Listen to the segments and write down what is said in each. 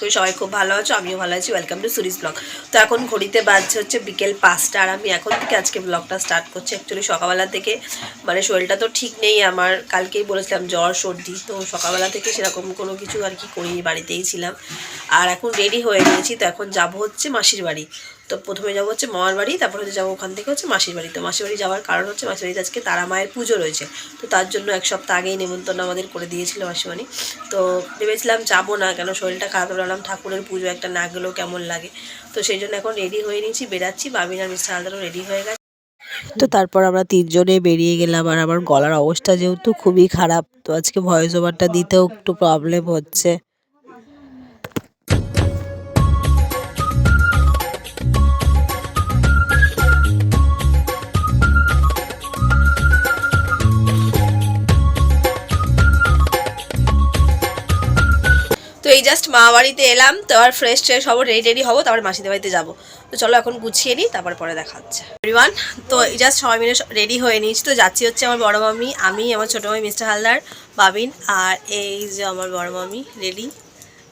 করি সবাই খুব ভালো আছো, আমিও ভালো আছি। ওয়েলকাম টু সুরিজ ব্লগ তো এখন ঘড়িতে বাজছে হচ্ছে বিকেল পাঁচটা, আর আমি এখন থেকে আজকে ব্লগটা স্টার্ট করছি অ্যাকচুয়ালি সকালবেলা থেকে। মানে শরীরটা তো ঠিক নেই আমার, কালকেই বলেছিলাম জ্বর, সর্দি, তো সকালবেলা থেকে সেরকম কোনো কিছু আর কি করিনি, বাড়িতেই ছিলাম। আর এখন রেডি হয়ে গিয়েছি, তো এখন যাব হচ্ছে মাসির বাড়ি। তো প্রথমে যাব হচ্ছে মামার বাড়ি, তারপরে হচ্ছে যাব ওখান থেকে হচ্ছে মাসির বাড়ি। তো মাসির বাড়ি যাওয়ার কারণ হচ্ছে মাসির বাড়িতে আজকে তারা মায়ের পুজো রয়েছে। তো তার জন্য এক সপ্তাহ আগেই নেমন্তন্ন আমাদের করে দিয়েছিল মাসিমানি তো ভেবেছিলাম যাব না কেন শরীরটা খারাপ হলাম ঠাকুরের পুজো একটা না গেলেও কেমন লাগে। তো সেই জন্য এখন রেডি হয়ে নিয়েছি, বেরাচ্ছি বাবিন আর মিস্টার হালদারও রেডি হয়ে গেছে। তো তারপর আমরা তিনজনে বেরিয়ে গেলাম আর আমার গলার অবস্থা যেহেতু খুবই খারাপ, তো আজকে ভয়েস ওভারটা দিতেও একটু প্রবলেম হচ্ছে। তো এই জাস্ট মা বাড়িতে এলাম, তো আর ফ্রেশ ট্রেশ হব রেডি রেডি হব, তারপর মাসিদের বাড়িতে যাব। তো চলো এখন গুছিয়ে নিই, তারপর পরে দেখা হচ্ছে। এভরিওয়ান তো এই জাস্ট সবাই মিলে রেডি হয়ে নিয়েছি, তো যাচ্ছি হচ্ছে আমার বড় মামি আমি, আমার ছোটো মামি মিস্টার হালদার, বাবিন, আর এই যে আমার বড় মামি রেডি।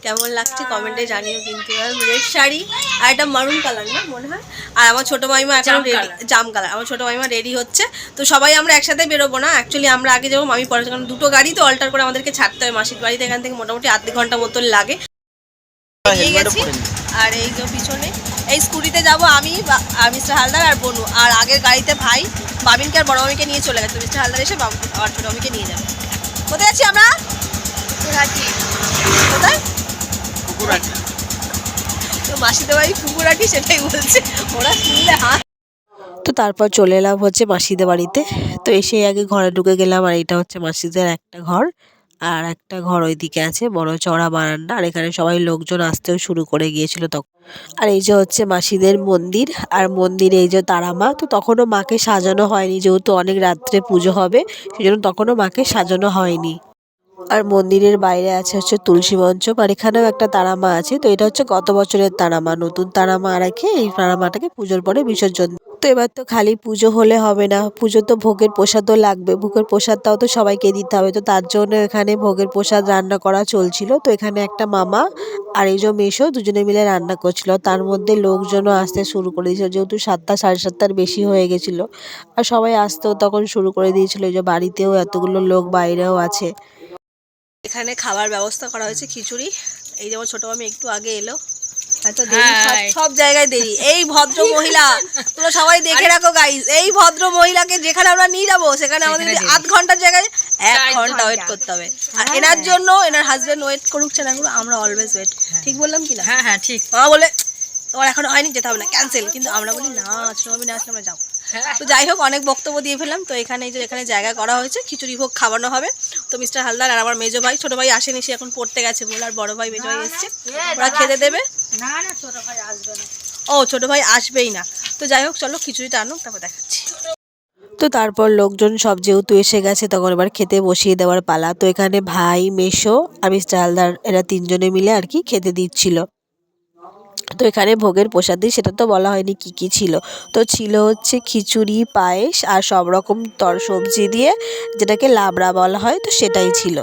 কেমন লাগছে কমেন্টে জানিও কিন্তু। আর রেড শাড়ি আর একটা মারুন কালার না মনে হয়? আর আমার ছোটো মাইমা এখন জাম রেডি জাম কালার আমার ছোটো মাইমা রেডি হচ্ছে। তো সবাই আমরা একসাথে বেরোবো না। অ্যাকচুয়ালি আমরা আগে যাব মামি পরে কারণ দুটো গাড়ি তো অল্টার করে আমাদেরকে ছাড়তে হয়। মাসির বাড়িতে এখান থেকে মোটামুটি আধ ঘণ্টা মতন লাগে। গেছি। আর এই যে পিছনে এই স্কুটিতে যাব আমি আর মিস্টার হালদার আর বনু। আর আগের গাড়িতে ভাই বাবিনকে আর বড় মামিকে নিয়ে চলে গেছে। মিস্টার হালদার এসে বাবু আর ছোট মামিকে নিয়ে যাবে। কোথায় আছি আমরা? তো মাসিদের বাড়ি কুকুরাটি সেটাই বলছে। ওরা শুনলে হাত তো তারপর চলে এলাম হচ্ছে মাসিদের বাড়িতে। তো এসে আগে ঘরে ঢুকে গেলাম, আর এটা হচ্ছে মাসিদের একটা ঘর। আর একটা ঘর ওইদিকে আছে, বড় চড়া বারান্দা। আর এখানে সবাই লোকজন আসতেও শুরু করে গিয়েছিল তখন। আর এই যে হচ্ছে মাসিদের মন্দির, আর মন্দিরে এই যে তারা মা, তো তখনও মাকে সাজানো হয়নি, যেহেতু অনেক রাত্রে পুজো হবে সেই জন্য তখনও মাকে সাজানো হয়নি। আর মন্দিরের বাইরে আছে হচ্ছে তুলসী মঞ্চ আর এখানেও একটা তারামা আছে। তো এটা হচ্ছে গত বছরের তারামা, নতুন তারামা রেখে এই তারামাটাকে পুজোর পরে বিসর্জন। তো এবার তো খালি পুজো হলে হবে না পুজো তো ভোগের প্রসাদও লাগবে। ভোগের প্রসাদটাও তো সবাইকে দিতে হবে। তো তার জন্য এখানে ভোগের প্রসাদ রান্না করা চলছিল। তো এখানে একটা মামা আর এই যে মেশো দুজনে মিলে রান্না করছিল। তার মধ্যে লোকজনও আসতে শুরু করে দিয়েছিল। যেহেতু সাতটা, সাড়ে সাতটার বেশি হয়ে গেছিল। আর সবাই আসতেও তখন শুরু করে দিয়েছিল যে বাড়িতেও এতগুলো লোক বাইরেও আছে। এখানে খাবার ব্যবস্থা করা হয়েছে খিচুড়ি। এই যেমন ছোট মামি একটু আগে এলো। এত দেরি সব জায়গায় দেরি। এই ভদ্র মহিলা তোমরা সবাই দেখে রাখো গাইস এই ভদ্র মহিলাকে যেখানে আমরা নিয়ে যাব সেখানে আমাদের আধ ঘণ্টার জায়গায় এক ঘণ্টা ওয়েট করতে হবে। আর এনার জন্য এনার হাজবেন্ড ওয়েট করুক না করুক আমরা অলওয়েজ ওয়েট ঠিক বললাম কি না? হ্যাঁ হ্যাঁ ঠিক। মা বলে তোমার এখন হয়নি যেতে হবে না ক্যান্সেল কিন্তু আমরা বলি না ছোট মামি না আসলে আমরা যাব। তো যাই হোক অনেক বক্তব্য দিয়ে ফেললাম। তো এখানে যে এখানে জায়গা করা হয়েছে খিচুড়ি ভোগ খাওয়ানো হবে। তো মিস্টার হালদার আর আমার মেজো ভাই ছোটো ভাই আসেনি সে এখন পড়তে গেছে বলে আর বড় ভাই মেজো ভাই এসছে। ওরা খেতে দেবে? না না ছোট ভাই আসবে না। ও ছোট ভাই আসবেই না। তো যাই হোক চলো খিচুড়িটা আনুক তারপর দেখাচ্ছি। তো তারপর লোকজন সব যেহেতু এসে গেছে তখন এবার খেতে বসিয়ে দেওয়ার পালা। তো এখানে ভাই মেশো আর মিস্টার হালদার এরা তিনজনে মিলে আর কি খেতে দিচ্ছিল। তো এখানে ভোগের প্রসাদই সেটা তো বলা হয়নি কি কি ছিল। তো ছিল হচ্ছে খিচুড়ি, পায়েস আর সব রকম তর সবজি দিয়ে যেটাকে লাবড়া বলা হয়, তো সেটাই ছিল।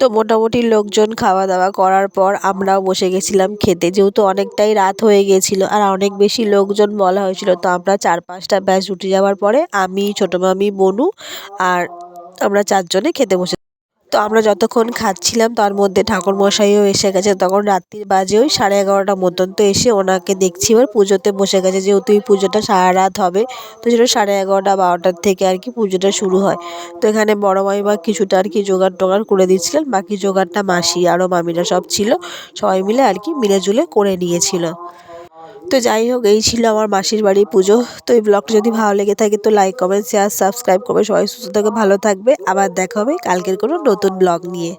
তো মোটামুটি লোকজন খাওয়া দাওয়া করার পর আমরাও বসে গেছিলাম খেতে। যেহেতু অনেকটাই রাত হয়ে গেছিল আর অনেক বেশি লোকজন বলা হয়েছিল, তো আমরা চার পাঁচটা ব্যাচ উঠে যাওয়ার পরে আমি, ছোটো মামি বনু আর আমরা চারজনে খেতে বসে তো আমরা যতক্ষণ খাচ্ছিলাম, তার মধ্যে ঠাকুর মশাইও এসে গেছে। তখন রাত্রির বাজে ওই সাড়ে এগারোটা মতন। তো এসে ওনাকে দেখছি। এবার পুজোতে বসে গেছে। যেহেতু এই পুজোটা সারা রাত হবে, তো সেটা সাড়ে এগারোটা, বারোটার থেকে আর কি পুজোটা শুরু হয়। তো এখানে বড় মামিমা কিছুটা আর কি জোগাড় টোগাড় করে দিচ্ছিলেন। বাকি জোগাড়টা মাসি আরও মামিরা সব ছিল। সবাই মিলে আর কি মিলে জুলে করে নিয়েছিল। তো যাই হোক, এই ছিল আমার মাসির বাড়ির পুজো। তো এই ব্লগটা যদি ভালো লেগে থাকে তো লাইক কমেন্ট শেয়ার সাবস্ক্রাইব করবে। সবাই সুস্থ থাকে ভালো থাকবে। আবার দেখা হবে কালকের কোনো নতুন ব্লগ নিয়ে।